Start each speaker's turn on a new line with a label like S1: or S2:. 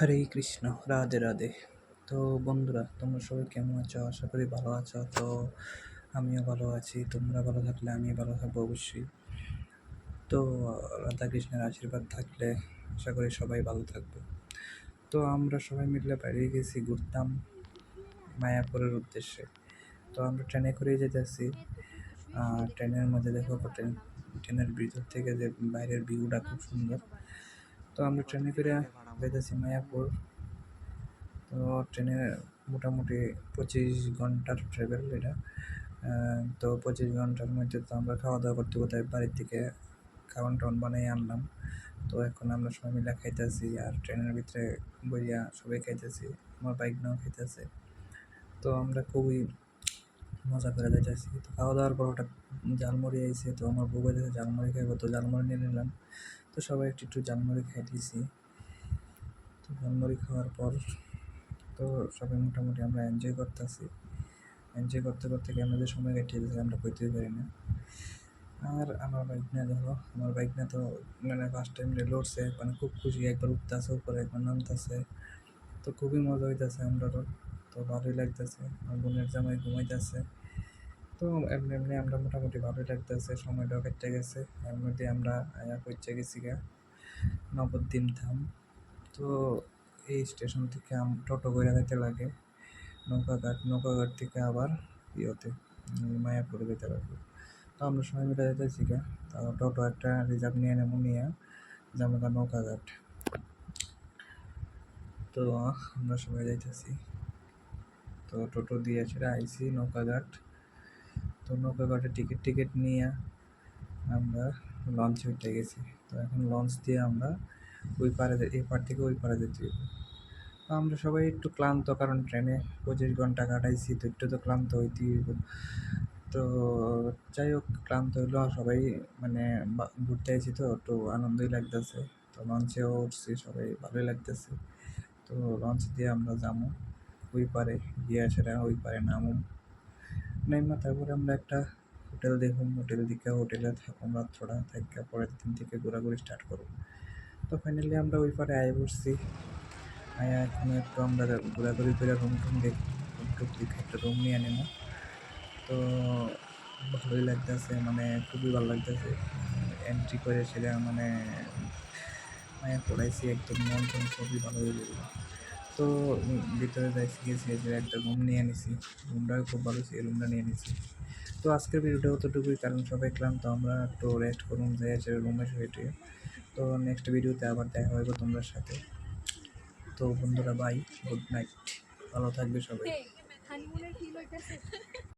S1: হরে কৃষ্ণ, রাধে রাধে। তো বন্ধুরা, তোমরা সবাই কেমন আছো? আশা করি ভালো আছো। তো আমিও ভালো আছি। তোমরা ভালো থাকলে আমি ভালো থাকব অবশ্যই। তো রাধা কৃষ্ণের আশীর্বাদ থাকলে আশা করি সবাই ভালো থাকবে। তো আমরা সবাই মিলে বাইরে গেছি, ঘুরতাম মায়াপুরের উদ্দেশ্যে। তো আমরা ট্রেনে করে যেতেছি। আর ট্রেনের মধ্যে দেখো ট্রেন, ট্রেনের ভিতর থেকে যে বাইরের ভিউটা খুব সুন্দর। তো আমরা ট্রেনে করে যেতেছি মায়াপুর। তো ট্রেনে মোটামুটি পঁচিশ ঘণ্টার ট্রাভেল এটা। তো পঁচিশ ঘণ্টার মধ্যে তো আমরা খাওয়া দাওয়া করতে কোথায়? বাড়ির থেকে খাওয়ান টাউন বানিয়ে আনলাম। তো এখন আমরা সবাই মিলে খাইতেছি আর ট্রেনের ভিতরে বইয়া সবাই খাইতেছি, আমার বাইক নাও খাইতেছে। তো আমরা খুবই মজা করে যাইতেছি। তো খাওয়া দাওয়ার পর হঠাৎ ঝালমুড়ি আইছে, তো আমার বউ বলেছে ঝালমুড়ি খাইবো। তো ঝালমুড়ি নিয়ে নিলাম। তো সবাই একটু একটু ঝালমুড়ি খাই দিয়েছি তো ঝালমুড়ি খাওয়ার পর তো সবাই মোটামুটি আমরা এনজয় করতেছি। এনজয় করতে করতে কেমন যে সময় কাটিয়ে দিয়েছে, আমরা কইতেই পারি না। আর আমার বাইক না দেখো, আমার বাইক না তো মানে ফার্স্ট টাইম লড়ছে মানে খুব খুশি, একবার উঠতেছে উপরে, একবার নামতেছে। তো খুবই মজা হইতেছে আমরারও তো ভালোই লাগতেছে। আমার বোনের জামাই ঘুমাইতেছে। তো এমনি এমনি আমরা মোটামুটি ভালোই লাগতেছে, সময়টাও কেটে গেছে। এর মধ্যে আমরা আয়া পৌঁছে গেছি গা নবদ্বীপ ধাম। তো এই স্টেশন থেকে টোটো করে যেতে লাগে। নৌকাঘাট নৌকাঘাট থেকে আবার ইয়েতে মায়াপুরে যেতে লাগবে। তো আমরা সবাই মিলে যেতেছি গা। তো টোটো একটা রিজার্ভ নিয়ে নেব, নিয়ে যাব গা নৌকাঘাট। তো আমরা সবাই যাইতেছি। তো টোটো দিয়ে সেটা আইসি নৌকাঘাট। তো নৌকাঘাটে টিকিট টিকিট নিয়ে আমরা লঞ্চে উঠে গেছি। তো এখন লঞ্চ দিয়ে আমরা ওই পারে এই পার থেকে ওই পারে যেতে। তো আমরা সবাই একটু ক্লান্ত, কারণ ট্রেনে পঁচিশ ঘণ্টা কাটাইছি, তো একটু তো ক্লান্ত হইব। তো যাই হোক, ক্লান্ত হইল, সবাই মানে ঘুরতে আইছি তো একটু আনন্দই লাগতেছে। তো লঞ্চেও উঠছি, সবাই ভালোই লাগতেছে। তো লঞ্চ দিয়ে আমরা যাব ওই পারে, গিয়ে সেটা ওই পারে নামো। নাইমা, তারপরে আমরা একটা হোটেল দেখুন হোটেল দিকে হোটেলে থাকুন রাত্রটা থেকে পরের দিন থেকে ঘোরাঘুরি স্টার্ট করব তো ফাইনালি আমরা ওই পারে আয় বসছি। আয়া এখন একটু আমরা ঘোরাঘুরি করে রুম টুম দেখি, রুম টুম দেখে একটা রুম নিয়ে নেব। তো ভালোই লাগতেছে মানে খুবই ভালো লাগতেছে। এন্ট্রি করে সেটা মানে মায়া পড়াইছি একদম মন টন খুবই ভালো হয়ে গেল। তো ভিতরে যাইছি, গেছি যে একটা রুম নিয়ে নিছি। রুমটাও খুব ভালো ছিল রুমটা নিয়ে নিছি। তো আজকের ভিডিওটা অতটুকুই কারণ সবাই ক্লান্ত, আমরা একটু রেস্ট করুন, যাই আছে রুমে শুয়ে তো নেক্সট ভিডিওতে আবার দেখা হবে তোমাদের সাথে। তো বন্ধুরা বাই গুড নাইট ভালো থাকবে সবাই।